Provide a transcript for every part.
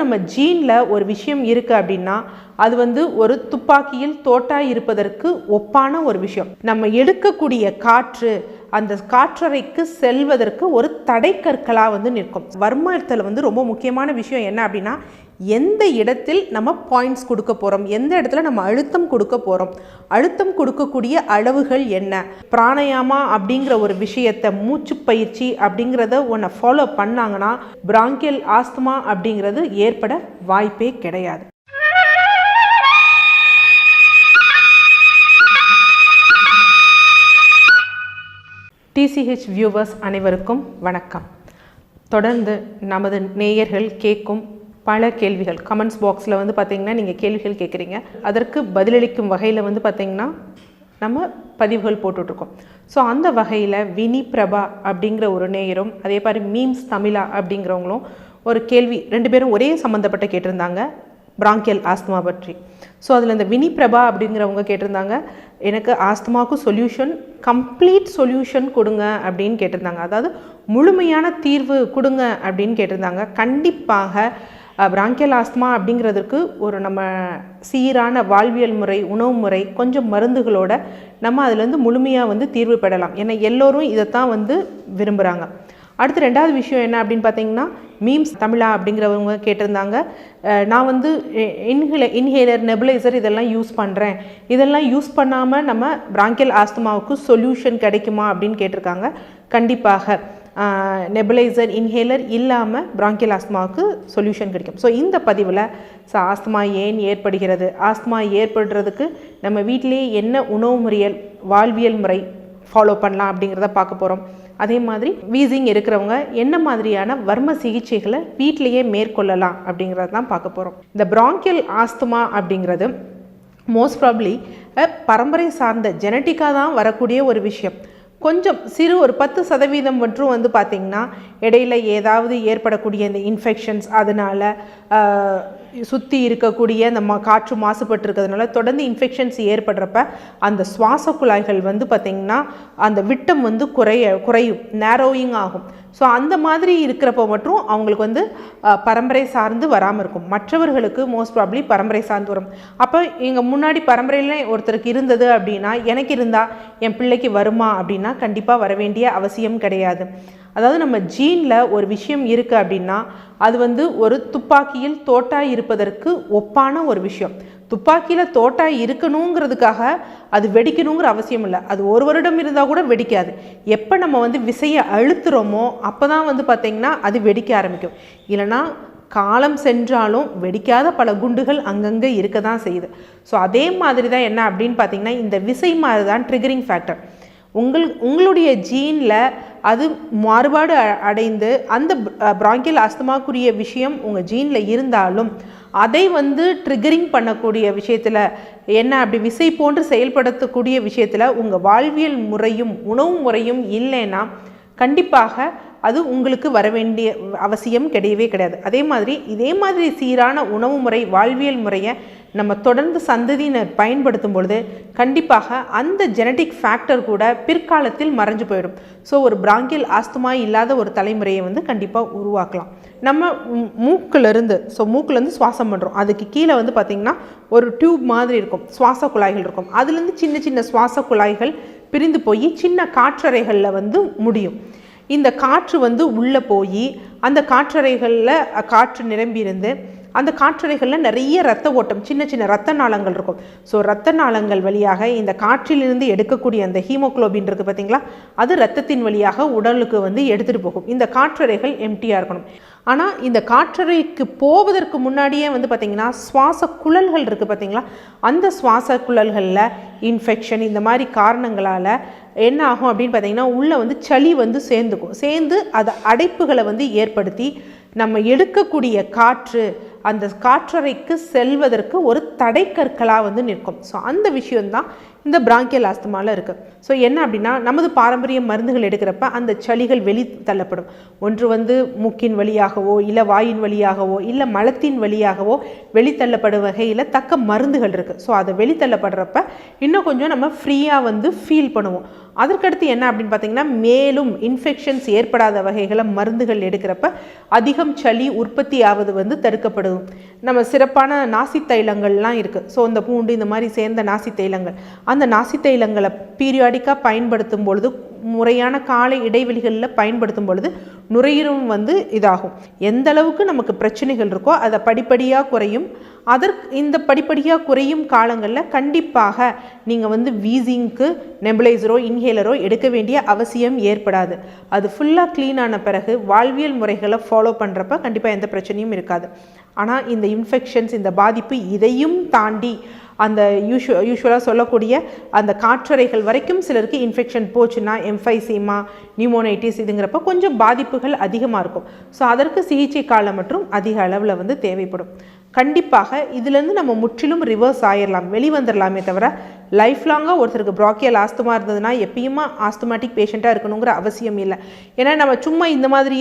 நம்ம ஜீனில் ஒரு விஷயம் இருக்குது அப்படின்னா அது வந்து ஒரு துப்பாக்கியில் தோட்டா இருப்பதற்கு ஒப்பான ஒரு விஷயம். நம்ம எடுக்கக்கூடிய காற்று அந்த காற்றறைக்கு செல்வதற்கு ஒரு தடைக்கற்களாக வந்து நிற்கும். வர்மத்தில் வந்து ரொம்ப முக்கியமான விஷயம் என்ன அப்படின்னா எந்த இடத்தில் நம்ம பாயிண்ட்ஸ் கொடுக்க போகிறோம் எந்த இடத்துல நம்ம அழுத்தம் கொடுக்க போகிறோம் அழுத்தம் கொடுக்கக்கூடிய அளவுகள் என்ன? பிராணயாமா அப்படிங்கிற ஒரு விஷயத்தை மூச்சு பயிற்சி அப்படிங்கிறத ஒன்றை ஃபாலோ பண்ணாங்கன்னா பிராங்கியல் ஆஸ்துமா அப்படிங்கிறது ஏற்பட வாய்ப்பே கிடையாது. டிசிஹெச் வியூவர்ஸ் அனைவருக்கும் வணக்கம். தொடர்ந்து நமது நேயர்கள் கேட்கும் பல கேள்விகள் கமெண்ட்ஸ் பாக்ஸில் வந்து பார்த்தீங்கன்னா நீங்கள் கேள்விகள் கேட்குறீங்க அதற்கு பதிலளிக்கும் வகையில் வந்து பார்த்தீங்கன்னா நம்ம பதிவுகள் போட்டுட்ருக்கோம். ஸோ அந்த வகையில் வினி பிரபா அப்படிங்கிற ஒரு நேயரும் அதே மாதிரி மீம்ஸ் தமிழா அப்படிங்கிறவங்களும் ஒரு கேள்வி ரெண்டு பேரும் ஒரே சம்மந்தப்பட்ட கேட்டிருந்தாங்க பிராங்கியல் ஆஸ்துமா பற்றி. ஸோ அதில் இந்த வினி பிரபா அப்படிங்கிறவங்க கேட்டிருந்தாங்க எனக்கு ஆஸ்துமாவுக்கு சொல்யூஷன் கம்ப்ளீட் சொல்யூஷன் கொடுங்க அப்படின்னு கேட்டிருந்தாங்க. அதாவது முழுமையான தீர்வு கொடுங்க அப்படின்னு கேட்டிருந்தாங்க. கண்டிப்பாக பிராங்கியல் ஆஸ்துமா அப்படிங்கிறதுக்கு ஒரு நம்ம சீரான வாழ்வியல் முறை உணவு முறை கொஞ்சம் மருந்துகளோட நம்ம அதுலேருந்து முழுமையாக வந்து தீர்வு பெறலாம். ஏன்னா எல்லோரும் இதைத்தான் வந்து விரும்புகிறாங்க அடுத்து ரெண்டாவது விஷயம் என்ன அப்படின்னு பார்த்தீங்கன்னா மீம்ஸ் தமிழா அப்படிங்கிறவங்க கேட்டிருந்தாங்க. நான் வந்து இன்ஹில இன்ஹேலர் நெபுலைசர் இதெல்லாம் யூஸ் பண்ணுறேன் இதெல்லாம் யூஸ் பண்ணாமல் நம்ம பிராங்கியல் ஆஸ்துமாவுக்கு சொல்யூஷன் கிடைக்குமா அப்படின்னு கேட்டிருக்காங்க. கண்டிப்பாக. நெபுலைசர் இன்ஹேலர் இல்லாமல் பிராங்கியல் ஆஸ்துமாவுக்கு சொல்யூஷன் கிடைக்கும். ஸோ இந்த பதிவில் ஸோ ஆஸ்துமா ஏன் ஏற்படுகிறது? ஆஸ்துமா ஏற்படுறதுக்கு நம்ம வீட்டிலேயே என்ன உணவு முறையல் வாழ்வியல் முறை ஃபாலோ பண்ணலாம் அப்படிங்கிறத பார்க்க போகிறோம் அதே மாதிரி வீசிங் இருக்கிறவங்க என்ன மாதிரியான வர்ம சிகிச்சைகளை வீட்டிலையே மேற்கொள்ளலாம் அப்படிங்கிறத தான் பார்க்க போகிறோம் இந்த பிராங்கியல் ஆஸ்துமா அப்படிங்கிறது மோஸ்ட் ப்ராப்ளி பரம்பரை சார்ந்த ஜெனட்டிக்காக தான் வரக்கூடிய ஒரு விஷயம். கொஞ்சம் சிறு ஒரு பத்து சதவீதம் மற்றும் வந்து பார்த்திங்கன்னா இடையில ஏதாவது ஏற்படக்கூடிய இந்த இன்ஃபெக்ஷன்ஸ் அதனால் சுற்றி இருக்கக்கூடிய இந்த மா காற்று மாசுபட்டு இருக்கிறதுனால தொடர்ந்து இன்ஃபெக்ஷன்ஸ் ஏற்படுறப்ப அந்த சுவாச குழாய்கள் வந்து பார்த்திங்கன்னா அந்த விட்டம் வந்து குறைய குறையும் நேரோயிங் ஆகும். ஸோ அந்த மாதிரி இருக்கிறப்போ மட்டும் அவங்களுக்கு வந்து பரம்பரை சார்ந்து வராமல் இருக்கும். மற்றவர்களுக்கு மோஸ்ட் ப்ராப்ளி பரம்பரை சார்ந்து வரும். அப்போ எங்கள் முன்னாடி பரம்பரையில் ஒருத்தருக்கு இருந்தது அப்படின்னா எனக்கு இருந்தால் என் பிள்ளைக்கு வருமா அப்படின்னா கண்டிப்பாக வர வேண்டிய அவசியம் கிடையாது. அதாவது நம்ம ஜீனில் ஒரு விஷயம் இருக்குது அப்படின்னா அது வந்து ஒரு துப்பாக்கியில் தோட்டாக இருப்பதற்கு ஒப்பான ஒரு விஷயம். துப்பாக்கியில் தோட்டா இருக்கணுங்கிறதுக்காக அது வெடிக்கணுங்கிற அவசியம் இல்லை. அது ஒரு வருடம் இருந்தால் கூட வெடிக்காது. எப்போ நம்ம வந்து விசையை அழுத்துகிறோமோ அப்போ தான் வந்து பார்த்திங்கன்னா அது வெடிக்க ஆரம்பிக்கும். இல்லைனா காலம் சென்றாலும் வெடிக்காத பல குண்டுகள் அங்கங்கே இருக்க தான் செய்யுது. ஸோ அதே மாதிரி தான் என்ன அப்படின்னு பார்த்தீங்கன்னா இந்த விசை மாதிரி தான் ட்ரிகரிங் ஃபேக்டர் உங்கள் உங்களுடைய ஜீனில் அது மாறுபாடு அடைந்து அந்த பிராங்கியல் அஸ்தமாக்குரிய விஷயம் உங்கள் ஜீனில் இருந்தாலும் அதை வந்து ட்ரிகரிங் பண்ணக்கூடிய விஷயத்தில் என்ன அப்படி விசை போன்று செயல்படுத்தக்கூடிய விஷயத்தில் உங்கள் வாழ்வியல் முறையும் உணவு முறையும் இல்லைன்னா கண்டிப்பாக அது உங்களுக்கு வர வேண்டிய அவசியம் கிடையவே கிடையாது. அதே மாதிரி இதே மாதிரி சீரான உணவு முறை வாழ்வியல் முறையை நம்ம தொடர்ந்து சந்ததியினர் பயன்படுத்தும் பொழுது கண்டிப்பாக அந்த ஜெனட்டிக் ஃபேக்டர் கூட பிற்காலத்தில் மறைஞ்சு போயிடும். ஸோ ஒரு பிராங்கியல் ஆஸ்துமா இல்லாத ஒரு தலைமுறையை வந்து கண்டிப்பாக உருவாக்கலாம். நம்ம மூக்கிலிருந்து ஸோ மூக்கிலேருந்து சுவாசம் பண்ணுறோம் அதுக்கு கீழே வந்து பார்த்திங்கன்னா ஒரு டியூப் மாதிரி இருக்கும். சுவாச குழாய்கள் இருக்கும். அதுலேருந்து சின்ன சின்ன சுவாச குழாய்கள் பிரிந்து போய் சின்ன காற்றறைகளில் வந்து முடியும். இந்த காற்று வந்து உள்ளே போய் அந்த காற்றறைகளில் காற்று நிரம்பியிருந்து அந்த காற்றறைகளில் நிறைய ரத்த ஓட்டம் சின்ன சின்ன ரத்த நாளங்கள் இருக்கும். ஸோ ரத்த நாளங்கள் வழியாக இந்த காற்றிலிருந்து எடுக்கக்கூடிய அந்த ஹீமோக்ளோபின் இருக்குது பார்த்தீங்களா அது ரத்தத்தின் வழியாக உடலுக்கு வந்து எடுத்துகிட்டு போகும். இந்த காற்றறைகள் எம்டியாக இருக்கணும். ஆனால் இந்த காற்றறைக்கு போவதற்கு முன்னாடியே வந்து பார்த்திங்கன்னா சுவாச குழல்கள் இருக்குது பார்த்தீங்களா அந்த சுவாச குழல்களில் இன்ஃபெக்ஷன் இந்த மாதிரி காரணங்களால் என்ன ஆகும் அப்படின்னு பார்த்தீங்கன்னா உள்ளே வந்து சளி வந்து சேர்ந்துக்கும். சேர்ந்து அதை அடைப்புகளை வந்து ஏற்படுத்தி நம்ம எடுக்கக்கூடிய காற்று அந்த காற்றறைக்கு செல்வதற்கு ஒரு தடைக்கற்களாக வந்து நிற்கும். ஸோ அந்த விஷயம்தான் இந்த பிராங்கியல் ஆஸ்துமாவில் இருக்குது ஸோ என்ன அப்படின்னா நமது பாரம்பரிய மருந்துகள் எடுக்கிறப்ப அந்த சளிகள் வெளி தள்ளப்படும். ஒன்று வந்து மூக்கின் வழியாகவோ இல்லை வாயின் வழியாகவோ இல்லை மலத்தின் வழியாகவோ வெளித்தள்ளப்படும் வகையில் தக்க மருந்துகள் இருக்குது ஸோ அதை வெளித்தள்ளப்படுறப்ப இன்னும் கொஞ்சம் நம்ம ஃப்ரீயாக வந்து ஃபீல் பண்ணுவோம். அதற்கடுத்து என்ன அப்படின்னு பார்த்தீங்கன்னா மேலும் இன்ஃபெக்ஷன்ஸ் ஏற்படாத வகைகளை மருந்துகள் எடுக்கிறப்ப அதிகம் சளி உற்பத்தி ஆவது வந்து தடுக்கப்படும் நம்ம சிறப்பான நாசி தைலங்கள்லாம் இருக்குது ஸோ இந்த பூண்டு இந்த மாதிரி சேர்ந்த நாசி தைலங்கள். அந்த நாசி தைலங்களை பீரியாடிக்காக பயன்படுத்தும் பொழுது முறையான காலை இடைவெளிகளில் பயன்படுத்தும் பொழுது நுரையீரலும் வந்து இதாகும். எந்த அளவுக்கு நமக்கு பிரச்சனைகள் இருக்கோ அதை படிப்படியாக குறையும். அதற்கு இந்த படிப்படியாக குறையும் காலங்களில் கண்டிப்பாக நீங்கள் வந்து வீசிங்க்கு நெபுலைசரோ இன்ஹேலரோ எடுக்க வேண்டிய அவசியம் ஏற்படாது. அது ஃபுல்லாக க்ளீன் ஆன பிறகு வாழ்வியல் முறைகளை ஃபாலோ பண்ணுறப்ப கண்டிப்பாக எந்த பிரச்சனையும் இருக்காது. ஆனால் இந்த இன்ஃபெக்ஷன்ஸ் இந்த பாதிப்பு இதையும் தாண்டி அந்த யூஷு யூஸ்வலாக சொல்லக்கூடிய அந்த காற்றறைகள் வரைக்கும் சிலருக்கு இன்ஃபெக்ஷன் போச்சுன்னா எம்ஃபைசீமா நியூமோனைட்டிஸ் இதுங்கிறப்ப கொஞ்சம் பாதிப்புகள் அதிகமாக இருக்கும். ஸோ அதற்கு சிகிச்சை காலம் மற்றும் அதிக அளவில் வந்து தேவைப்படும். கண்டிப்பாக இதுலேருந்து நம்ம முற்றிலும் ரிவர்ஸ் ஆயிடலாம் வெளிவந்துடலாமே தவிர லைஃப் லாங்காக ஒருத்தருக்கு ப்ராக்கியல் ஆஸ்துமா இருந்ததுன்னா எப்பயுமா ஆஸ்துமேட்டிக் பேஷண்ட்டாக இருக்கணுங்கிற அவசியம் இல்லை. ஏன்னா நம்ம சும்மா இந்த மாதிரி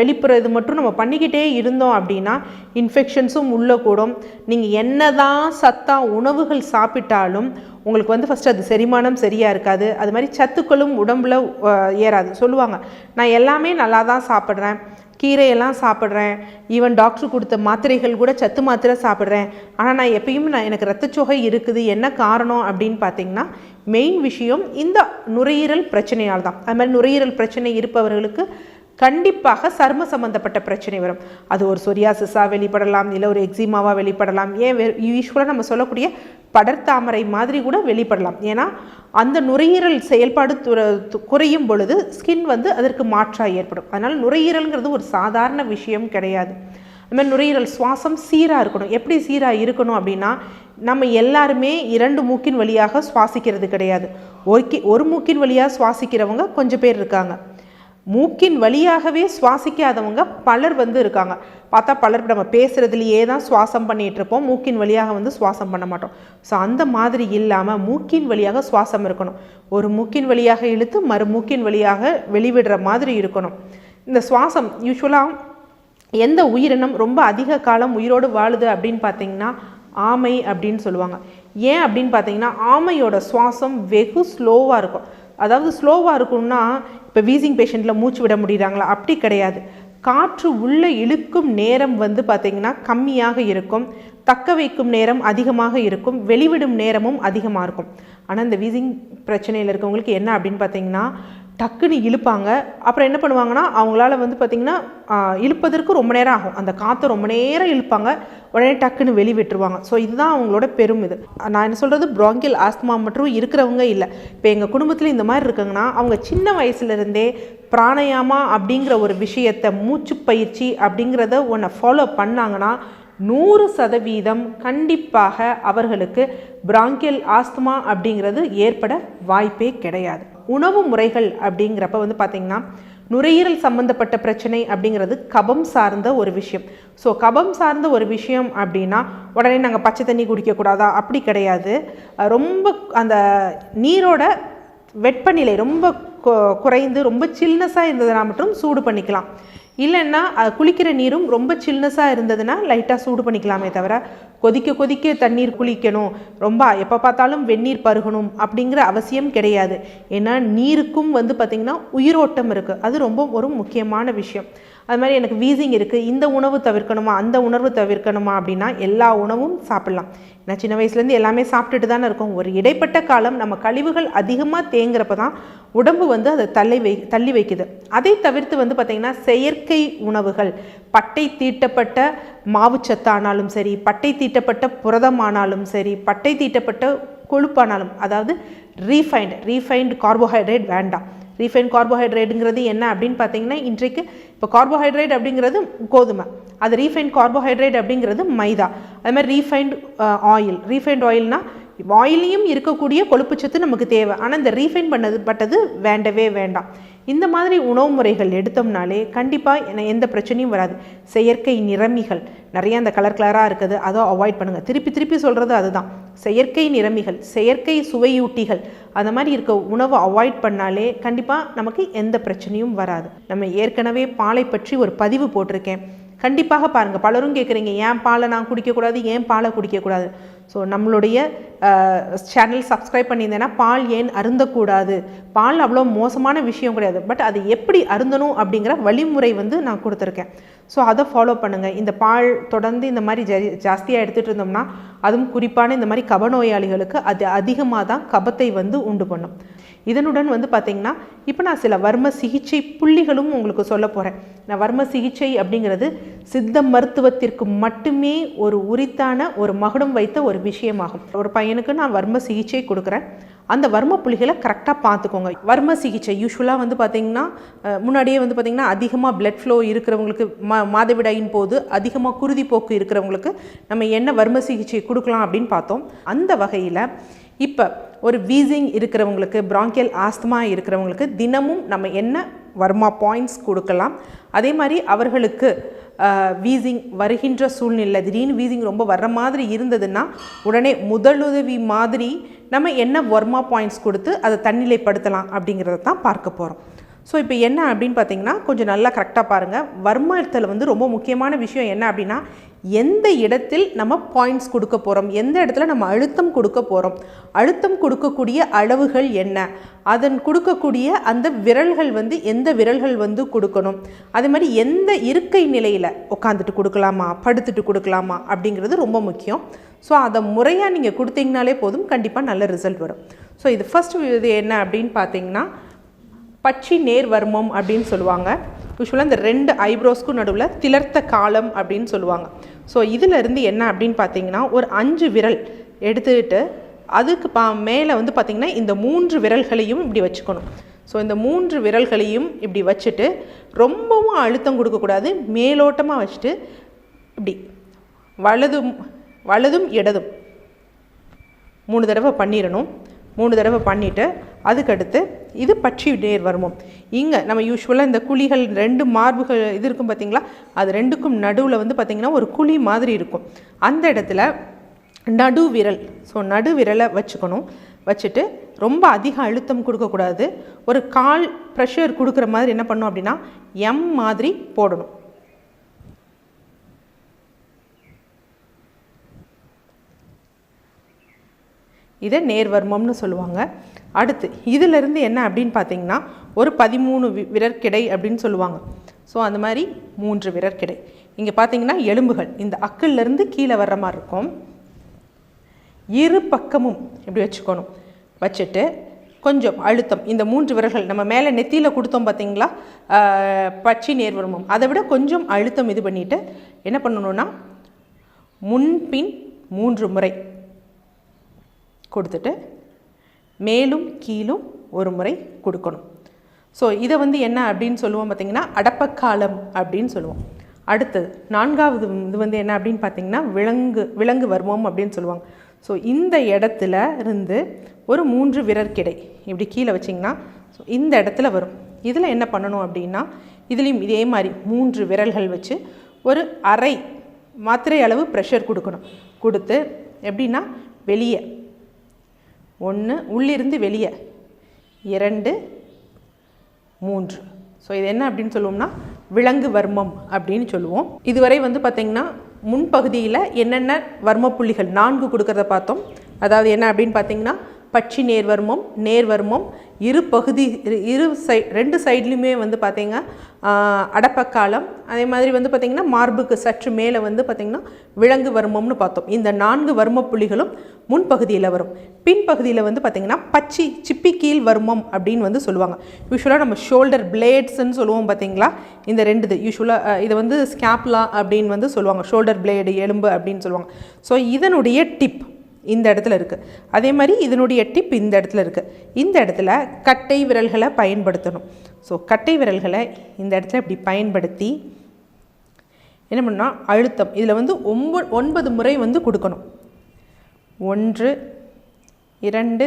வெளிப்புற இது மட்டும் நம்ம பண்ணிக்கிட்டே இருந்தோம் அப்படின்னா இன்ஃபெக்ஷன்ஸும் உள்ளே கூடும் நீங்கள் என்னதான் சத்தா உணவுகள் சாப்பிட்டாலும் உங்களுக்கு வந்து ஃபஸ்ட்டு அது செரிமானம் சரியாக இருக்காது. அது மாதிரி சத்துக்களும் உடம்புல ஏறாது. சொல்லுவாங்க நான் எல்லாமே நல்லா தான் சாப்பிட்றேன். கீரையெல்லாம் சாப்பிட்றேன். ஈவன் டாக்டர் கொடுத்த மாத்திரைகள் கூட சத்து மாத்திரை சாப்பிட்றேன். ஆனால் நான் எப்பயும் நான் எனக்கு ரத்தச்சோகை இருக்குது என்ன காரணம் அப்படின்னு பார்த்தீங்கன்னா மெயின் விஷயம் இந்த நுரையீரல் பிரச்சனையால் தான் அது மாதிரி நுரையீரல் பிரச்சனை இருப்பவர்களுக்கு கண்டிப்பாக சர்ம சம்பந்தப்பட்ட பிரச்சனை வரும். அது ஒரு சொரியாசிஸாக வெளிப்படலாம் இல்லை ஒரு எக்ஸிமாவாக வெளிப்படலாம். ஏன் யூஸ்வலாக நம்ம சொல்லக்கூடிய படர்தாமரை மாதிரி கூட வெளிப்படலாம். ஏன்னா அந்த நுரையீரல் செயல்பாடு து- குறையும் பொழுது ஸ்கின் வந்து அதற்கு மாற்றாக ஏற்படும். அதனால் நுரையீரல்ங்கிறது ஒரு சாதாரண விஷயம் கிடையாது. அதுமாதிரி நுரையீரல் சுவாசம் சீராக இருக்கணும். எப்படி சீராக இருக்கணும் அப்படின்னா நம்ம எல்லாருமே இரண்டு மூக்கின் வழியாக சுவாசிக்கிறது கிடையாது. ஒரு ஒரு மூக்கின் வழியாக சுவாசிக்கிறவங்க கொஞ்சம் பேர் இருக்காங்க. மூக்கின் வழியாகவே சுவாசிக்காதவங்க பலர் வந்து இருக்காங்க. பார்த்தா பலர் நம்ம பேசுகிறதுலையே தான் சுவாசம் பண்ணிகிட்டு இருப்போம். மூக்கின் வழியாக வந்து சுவாசம் பண்ண மாட்டோம். ஸோ அந்த மாதிரி இல்லாமல் மூக்கின் வழியாக சுவாசம் இருக்கணும். ஒரு மூக்கின் வழியாக இழுத்து மறு மூக்கின் வழியாக வெளிவிடுற மாதிரி இருக்கணும். இந்த சுவாசம் யூஸ்வலாக எந்த உயிரினம் ரொம்ப அதிக காலம் உயிரோடு வாழுது அப்படின்னு பார்த்தீங்கன்னா ஆமை அப்படின்னு சொல்லுவாங்க. ஏன் அப்படின்னு பார்த்தீங்கன்னா ஆமையோட சுவாசம் வெகு ஸ்லோவாக இருக்கும். அதாவது ஸ்லோவாக இருக்கும்னா இப்போ வீசிங் பேஷண்ட்டில் மூச்சு விட முடியுறாங்களா? அப்படி கிடையாது. காற்று உள்ளே இழுக்கும் நேரம் வந்து பார்த்திங்கன்னா கம்மியாக இருக்கும். தக்க வைக்கும் நேரம் அதிகமாக இருக்கும். வெளிவிடும் நேரமும் அதிகமாக இருக்கும். ஆனால் இந்த வீசிங் பிரச்சனையில் இருக்கவங்களுக்கு என்ன அப்படின்னு பார்த்தீங்கன்னா டக்குன்னு இழுப்பாங்க. அப்புறம் என்ன பண்ணுவாங்கன்னா அவங்களால வந்து பார்த்திங்கன்னா இழுப்பதற்கு ரொம்ப நேரம் ஆகும். அந்த காற்றை ரொம்ப நேரம் இழுப்பாங்க. உடனே டக்குன்னு வெளி விட்டுருவாங்க. ஸோ இதுதான் அவங்களோட பெரும் இது. நான் என்ன சொல்கிறது ப்ராங்கில் ஆஸ்துமா மற்றும் இருக்கிறவங்க இல்லை. இப்போ எங்கள் குடும்பத்தில் இந்த மாதிரி இருக்காங்கன்னா அவங்க சின்ன வயசுலேருந்தே பிராணயாமா அப்படிங்கிற ஒரு விஷயத்தை மூச்சு பயிற்சி அப்படிங்கிறத ஒன்றை ஃபாலோ பண்ணாங்கன்னா நூறு சதவீதம் கண்டிப்பாக அவர்களுக்கு பிராங்கியல் ஆஸ்துமா அப்படிங்கிறது ஏற்பட வாய்ப்பே கிடையாது. உணவு முறைகள் அப்படிங்கிறப்ப வந்து பார்த்திங்கன்னா நுரையீரல் சம்பந்தப்பட்ட பிரச்சனை அப்படிங்கிறது கபம் சார்ந்த ஒரு விஷயம். ஸோ கபம் சார்ந்த ஒரு விஷயம் அப்படின்னா உடனே நாங்கள் பச்சை தண்ணி குடிக்கக்கூடாதா அப்படி கிடையாது. ரொம்ப அந்த நீரோட வெப்பநிலை ரொம்ப குறைந்து ரொம்ப சில்னஸாக இருந்ததுனா மட்டும் சூடு பண்ணிக்கலாம். இல்லைன்னா குளிக்கிற நீரும் ரொம்ப சில்னஸாக இருந்ததுன்னா லைட்டாக சூடு பண்ணிக்கலாமே தவிர கொதிக்க கொதிக்க தண்ணீர் குளிக்கணும் ரொம்ப எப்போ பார்த்தாலும் வெந்நீர் பருகணும் அப்படிங்கிற அவசியம் கிடையாது. ஏன்னா நீருக்கும் வந்து பார்த்திங்கன்னா உயிரோட்டம் இருக்குது அது ரொம்ப ஒரு முக்கியமான விஷயம். அது மாதிரி எனக்கு வீசிங் இருக்குது இந்த உணவு தவிர்க்கணுமா அந்த உணர்வு தவிர்க்கணுமா அப்படின்னா எல்லா உணவும் சாப்பிட்லாம். ஏன்னா சின்ன வயசுலேருந்து எல்லாமே சாப்பிட்டுட்டு தானே இருக்கோம். ஒரு இடைப்பட்ட காலம் நம்ம கழிவுகள் அதிகமாக தேங்குறப்ப தான் உடம்பு வந்து அதை தள்ளி வை தள்ளி வைக்குது. அதை தவிர்த்து வந்து பார்த்திங்கன்னா செயற்கை உணவுகள் பட்டை தீட்டப்பட்ட மாவுச்சத்தானாலும் சரி பட்டை தீட்டப்பட்ட புரதமானாலும் சரி பட்டை தீட்டப்பட்ட கொழுப்பானாலும் அதாவது ரீஃபைண்ட் ரீஃபைண்ட் கார்போஹைட்ரேட் வேண்டாம். ரீஃபைன் கார்போஹைட்ரேட்டுங்கிறது என்ன அப்படின்னு பார்த்தீங்கன்னா இன்றைக்கு இப்போ கார்போஹைட்ரேட் அப்படிங்கிறது கோதுமை. அது ரீஃபைன் கார்போஹைட்ரேட் அப்படிங்கிறது மைதா. அது மாதிரி ரீஃபைண்ட் ஆயில் ரீஃபைண்ட் ஆயில்னா ஆயிலையும் இருக்கக்கூடிய கொழுப்புச்சத்து நமக்கு தேவை. ஆனால் இந்த ரீஃபைன் பண்ணது பட்டது வேண்டவே வேண்டாம். இந்த மாதிரி உணவு முறைகள் எடுத்தோம்னாலே கண்டிப்பாக எந்த பிரச்சனையும் வராது. செயற்கை நிறமிகள். நிறைய அந்த கலர் கலராக இருக்குது. அதை அவாய்ட் பண்ணுங்கள் திருப்பி திருப்பி சொல்கிறது அதுதான். செயற்கை நிறமிகள் செயற்கை சுவையூட்டிகள் அந்த மாதிரி இருக்க உணவை அவாய்ட் பண்ணாலே கண்டிப்பாக நமக்கு எந்த பிரச்சனையும் வராது. நம்ம ஏற்கனவே பாலை பற்றி ஒரு பதிவு போட்டிருக்கேன். கண்டிப்பாக பாருங்கள் பலரும் கேட்குறீங்க ஏன் பாலை நான் குடிக்கக்கூடாது? ஏன் பாலை குடிக்கக்கூடாது? ஸோ நம்மளுடைய சேனல் சப்ஸ்கிரைப் பண்ணியிருந்தேன்னா பால் ஏன் அருந்தக்கூடாது? பால் அவ்வளோ மோசமான விஷயம் கிடையாது. பட் அது எப்படி அருந்தணும் அப்படிங்கிற வழிமுறை வந்து நான் கொடுத்துருக்கேன். ஸோ அதை ஃபாலோ பண்ணுங்கள் இந்த பால் தொடர்ந்து இந்த மாதிரி ஜாஸ்தியாக எடுத்துகிட்டு இருந்தோம்னா அதுவும் குறிப்பான இந்த மாதிரி கபநோயாளிகளுக்கு அது அதிகமாக தான் கபத்தை வந்து உண்டு பண்ணும். இதனுடன் வந்து பார்த்திங்கன்னா இப்போ நான் சில வர்ம சிகிச்சை புள்ளிகளும் உங்களுக்கு சொல்ல போகிறேன் நான் வர்ம சிகிச்சை அப்படிங்கிறது சித்த மருத்துவத்திற்கு மட்டுமே ஒரு உரித்தான ஒரு மகுடம் வைத்த ஒரு விஷயமாகும். ஒரு பையனுக்கு நான் வர்ம சிகிச்சை கொடுக்குறேன். அந்த வர்ம புள்ளிகளை கரெக்டாக பார்த்துக்கோங்க. வர்ம சிகிச்சை யூஸ்வலாக வந்து பார்த்திங்கன்னா முன்னாடியே வந்து பார்த்திங்கன்னா அதிகமாக பிளட் ஃப்ளோ இருக்கிறவங்களுக்கு மா மாதவிடாயின் போது அதிகமாக குருதி போக்கு இருக்கிறவங்களுக்கு நம்ம என்ன வர்ம சிகிச்சை கொடுக்கலாம் அப்படின்னு பார்த்தோம். அந்த வகையில் இப்போ ஒரு வீசிங் இருக்கிறவங்களுக்கு பிராங்கியல் ஆஸ்துமா இருக்கிறவங்களுக்கு தினமும் நம்ம என்ன வர்மா பாயிண்ட்ஸ் கொடுக்கலாம்? அதே மாதிரி அவர்களுக்கு வீசிங் வருகின்ற சூழ்நிலை திடீர்னு வீசிங் ரொம்ப வர்ற மாதிரி இருந்ததுன்னா உடனே முதலுதவி மாதிரி நம்ம என்ன வர்மா பாயிண்ட்ஸ் கொடுத்து அதை தன்னிலைப்படுத்தலாம் அப்படிங்கிறத தான் பார்க்க போகிறோம் ஸோ இப்போ என்ன அப்படின்னு பார்த்தீங்கன்னா கொஞ்சம் நல்லா கரெக்டாக பாருங்கள் வர்மத்தில் வந்து ரொம்ப முக்கியமான விஷயம் என்ன அப்படின்னா எந்த இடத்தில் நம்ம பாயிண்ட்ஸ் கொடுக்க போகிறோம் எந்த இடத்துல நம்ம அழுத்தம் கொடுக்க போகிறோம் அழுத்தம் கொடுக்கக்கூடிய அளவுகள் என்ன? அதன் கொடுக்கக்கூடிய அந்த விரல்கள் வந்து எந்த விரல்கள் வந்து கொடுக்கணும்? அதே மாதிரி எந்த இருக்கை நிலையில் உட்காந்துட்டு கொடுக்கலாமா? படுத்துட்டு கொடுக்கலாமா? அப்படிங்கிறது ரொம்ப முக்கியம். ஸோ அதை முறையாக நீங்கள் கொடுத்தீங்கனாலே போதும் கண்டிப்பாக நல்ல ரிசல்ட் வரும். ஸோ இது ஃபஸ்ட் இது என்ன அப்படின்னு பார்த்தீங்கன்னா பச்சி நேர்வர்மம் அப்படின்னு சொல்லுவாங்க. யூஸ்வலாக இந்த ரெண்டு ஐப்ரோஸ்க்கும் நடுவில் திளர்த்த காலம் அப்படின்னு சொல்லுவாங்க. ஸோ இதிலிருந்து என்ன அப்படின்னு பார்த்தீங்கன்னா ஒரு அஞ்சு விரல் எடுத்துக்கிட்டு அதுக்கு பா மேலே வந்து பார்த்திங்கன்னா இந்த மூன்று விரல்களையும் இப்படி வச்சுக்கணும். ஸோ இந்த மூன்று விரல்களையும் இப்படி வச்சுட்டு ரொம்பவும் அழுத்தம் கொடுக்கக்கூடாது. மேலோட்டமாக வச்சுட்டு இப்படி வலதும் வலதும் இடதும் மூணு தடவை பண்ணிடணும் மூணு தடவை பண்ணிவிட்டு அதுக்கடுத்து இது பட்சி நேர் வருமம். இங்கே நம்ம யூஸ்வலாக இந்த குழிகள் ரெண்டு மார்புகள் இது இருக்கும் பார்த்தீங்களா அது ரெண்டுக்கும் நடுவில் வந்து பார்த்திங்கன்னா ஒரு குழி மாதிரி இருக்கும். அந்த இடத்துல நடு விரல் ஸோ நடு விரலை வச்சுக்கணும். வச்சுட்டு ரொம்ப அதிக அழுத்தம் கொடுக்கக்கூடாது. ஒரு கால் ப்ரெஷர் கொடுக்குற மாதிரி என்ன பண்ணும் அப்படின்னா எம் மாதிரி போடணும். இதை நேர்வர்மம்னு சொல்லுவாங்க. அடுத்து இதிலிருந்து என்ன அப்படின்னு பார்த்தீங்கன்னா ஒரு பதிமூணு வி விரற்கிடை அப்படின்னு சொல்லுவாங்க. ஸோ அந்த மாதிரி மூன்று விரற்கிடை. இங்கே பார்த்தீங்கன்னா எலும்புகள். இந்த அக்கிள்லேருந்து கீழே வர்ற மாதிரி இருக்கும். இரு பக்கமும் இப்படி வச்சுக்கணும். வச்சுட்டு கொஞ்சம் அழுத்தம். இந்த மூன்று விரல்கள் நம்ம மேலே நெத்தியில் கொடுத்தோம் பார்த்தீங்களா? பச்சை பச்சி நேர்வர்மம். அதை விட கொஞ்சம் அழுத்தம் இது பண்ணிவிட்டு என்ன பண்ணணுன்னா முன்பின் மூன்று முறை கொடுத்துட்டு மேலும் கீழும் ஒரு முறை கொடுக்கணும். ஸோ இதை வந்து என்ன அப்படின்னு சொல்லுவோம் பார்த்தீங்கன்னா அடப்பக்காலம் அப்படின்னு சொல்லுவோம். அடுத்தது நான்காவது இது வந்து என்ன அப்படின்னு பார்த்தீங்கன்னா விலங்கு விலங்கு வருவோம் அப்படின்னு சொல்லுவாங்க. ஸோ இந்த இடத்துல இருந்து ஒரு மூன்று விரற்கிடை இப்படி கீழே வச்சிங்கன்னா ஸோ இந்த இடத்துல வரும். இதில் என்ன பண்ணணும் அப்படின்னா இதுலேயும் இதே மாதிரி மூன்று விரல்கள் வச்சு ஒரு அரை மாத்திரை அளவு ப்ரெஷர் கொடுக்கணும். கொடுத்து எப்படின்னா வெளியே ஒன்று உள்ளிருந்து வெளியே. இரண்டு மூன்று. ஸோ இது என்ன அப்படின்னு சொல்லுவோம்னா விலங்கு வர்மம் அப்படின்னு சொல்லுவோம். இதுவரை வந்து பார்த்திங்கன்னா முன்பகுதியில் என்னென்ன வர்ம புள்ளிகள் நான்கு கொடுக்கறத பார்த்தோம். அதாவது என்ன அப்படின்னு பார்த்தீங்கன்னா பட்சி நேர்வர்மம் நேர்வர்மம் இரு பகுதி இரு- இரு சை ரெண்டு சைட்லையுமே வந்து பார்த்திங்கன்னா அடப்பக்காலம் அதே மாதிரி வந்து பார்த்திங்கன்னா மார்புக்கு சற்று மேலே வந்து பார்த்திங்கன்னா விலங்கு வர்மம்னு பார்த்தோம். இந்த நான்கு வர்ம புள்ளிகளும் முன்பகுதியில் வரும். பின்பகுதியில் வந்து பார்த்திங்கன்னா பச்சி சிப்பி கீழ் வர்மம் அப்படின்னு வந்து சொல்லுவாங்க. யூஸ்வலாக நம்ம ஷோல்டர் பிளேட்ஸ்ன்னு சொல்லுவோம் பார்த்தீங்களா இந்த ரெண்டு இது. யூஸ்வலாக இதை வந்து ஸ்கேப்லா அப்படின்னு வந்து சொல்லுவாங்க. ஷோல்டர் பிளேடு எலும்பு அப்படின்னு சொல்லுவாங்க. ஸோ இதனுடைய டிப் இந்த இடத்துல இருக்குது அதே மாதிரி இதனுடைய டிப் இந்த இடத்துல இருக்குது இந்த இடத்துல கட்டை விரல்களை பயன்படுத்தணும். ஸோ கட்டை விரல்களை இந்த இடத்துல இப்படி பயன்படுத்தி என்ன பண்ணால் அழுத்தம். இதில் வந்து ஒம்பது ஒன்பது முறை வந்து கொடுக்கணும். ஒன்று இரண்டு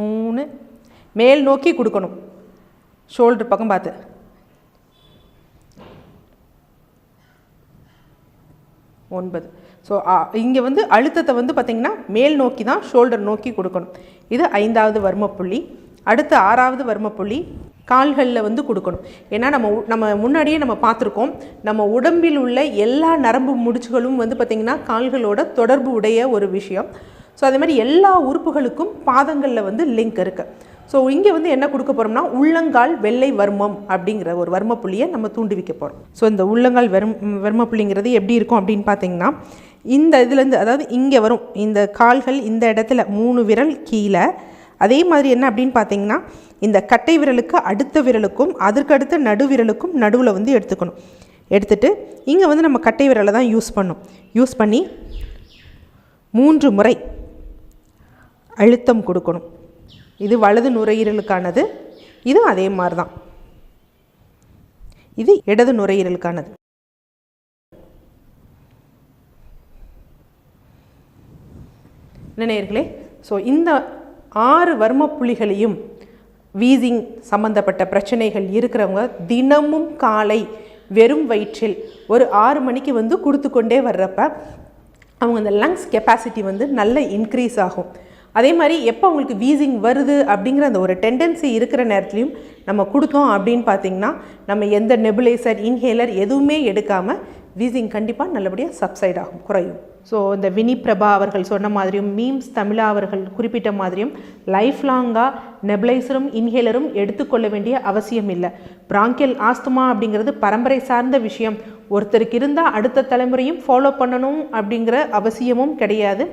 மூணு. மேல் நோக்கி கொடுக்கணும். ஷோல்டர் பக்கம் பார்த்து. ஒன்பது. ஸோ இங்கே வந்து அழுத்தத்தை வந்து பார்த்திங்கன்னா மேல் நோக்கி தான் ஷோல்டர் நோக்கி கொடுக்கணும். இது ஐந்தாவது வர்மப்புள்ளி. அடுத்து ஆறாவது வர்மப்புள்ளி கால்களில் வந்து கொடுக்கணும். ஏன்னா நம்ம நம்ம முன்னாடியே நம்ம பார்த்துருக்கோம். நம்ம உடம்பில் உள்ள எல்லா நரம்பு முடிச்சுகளும் வந்து பார்த்திங்கன்னா கால்களோட தொடர்பு உடைய ஒரு விஷயம். ஸோ அதே மாதிரி எல்லா உறுப்புகளுக்கும் பாதங்களில் வந்து லிங்க் இருக்குது ஸோ இங்கே வந்து என்ன கொடுக்க போகிறோம்னா உள்ளங்கால் வெள்ளை வர்மம் அப்படிங்கிற ஒரு வர்ம புள்ளியை நம்ம தூண்டுவிக்க போகிறோம் ஸோ இந்த உள்ளங்கால் வரும் வர்ம புள்ளிங்கிறது எப்படி இருக்கும் அப்படின்னு பார்த்தீங்கன்னா இந்த இதுலேருந்து அதாவது இங்கே வரும் இந்த கால்கள் இந்த இடத்துல மூணு விரல் கீழே. அதே மாதிரி என்ன அப்படின்னு பார்த்தீங்கன்னா இந்த கட்டை விரலுக்கு அடுத்த விரலுக்கும் அதற்கு அடுத்த நடு விரலுக்கும் நடுவில் வந்து எடுத்துக்கணும். எடுத்துகிட்டு இங்கே வந்து நம்ம கட்டை விரலை தான் யூஸ் பண்ணும். யூஸ் பண்ணி மூன்று முறை அழுத்தம் கொடுக்கணும். இது வலது நுரையீரலுக்கானது இதுவும் அதே மாதிரி தான். இது இடது நுரையீரலுக்கானது. என்ன ஸோ இந்த ஆறு வர்ம புள்ளிகளையும் வீசிங் சம்பந்தப்பட்ட பிரச்சனைகள் இருக்கிறவங்க தினமும் காலை வெறும் வயிற்றில் ஒரு ஆறு மணிக்கு வந்து கொடுத்து கொண்டே வர்றப்ப அவங்க அந்த லங்ஸ் கெப்பாசிட்டி வந்து நல்ல இன்க்ரீஸ் ஆகும். அதே மாதிரி எப்போ அவங்களுக்கு வீசிங் வருது அப்படிங்கிற அந்த ஒரு டெண்டன்சி இருக்கிற நேரத்துலையும் நம்ம கொடுத்தோம் அப்படின்னு பார்த்தீங்கன்னா நம்ம எந்த நெபுலைசர் இன்ஹேலர் எதுவுமே எடுக்காமல் வீசிங் கண்டிப்பாக நல்லபடியாக சப்சைட் ஆகும் குறையும். ஸோ இந்த வினி பிரபா அவர்கள் சொன்ன மாதிரியும் மீம்ஸ் தமிழா அவர்கள் குறிப்பிட்ட மாதிரியும் லைஃப் லாங்காக நெபிளைசரும் இன்ஹேலரும் எடுத்துக்கொள்ள வேண்டிய அவசியம் இல்லை. பிராங்கியல் ஆஸ்துமா அப்படிங்கிறது பரம்பரை சார்ந்த விஷயம். ஒருத்தருக்கு இருந்தால் அடுத்த தலைமுறையும் ஃபாலோ பண்ணணும் அப்படிங்கிற அவசியமும் கிடையாது.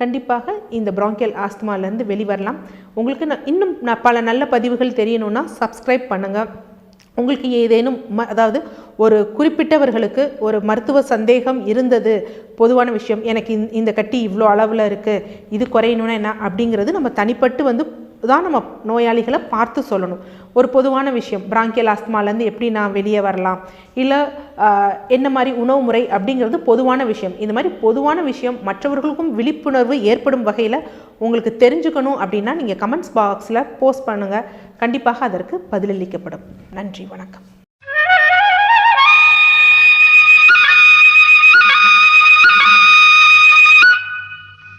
கண்டிப்பாக இந்த பிராங்கியல் ஆஸ்துமாலேருந்து வெளிவரலாம். உங்களுக்கு நான் இன்னும் நான் பல நல்ல பதிவுகள் தெரியணும்னா சப்ஸ்கிரைப் பண்ணுங்கள் உங்களுக்கு ஏதேனும் ம அதாவது ஒரு குறிப்பிட்டவர்களுக்கு ஒரு மருத்துவ சந்தேகம் இருந்தது பொதுவான விஷயம் எனக்கு இந்த- இந்த கட்டி இவ்வளோ அளவில் இருக்குது இது குறையணும்னா என்ன அப்படிங்கிறது நம்ம தனிப்பட்டு வந்து தான் நம்ம நோயாளிகளை பார்த்து சொல்லணும். ஒரு பொதுவான விஷயம் பிராங்கியல் ஆஸ்துமாலேருந்து எப்படி நான் வெளியே வரலாம் இல்லை என்ன மாதிரி உணவு முறை அப்படிங்கிறது பொதுவான விஷயம். இந்த மாதிரி பொதுவான விஷயம் மற்றவர்களுக்கும் விழிப்புணர்வு ஏற்படும் வகையில் உங்களுக்கு தெரிஞ்சுக்கணும் அப்படின்னா நீங்கள் கமெண்ட்ஸ் பாக்ஸில் போஸ்ட் பண்ணுங்கள் கண்டிப்பாக அதற்கு பதிலளிக்கப்படும். நன்றி வணக்கம்.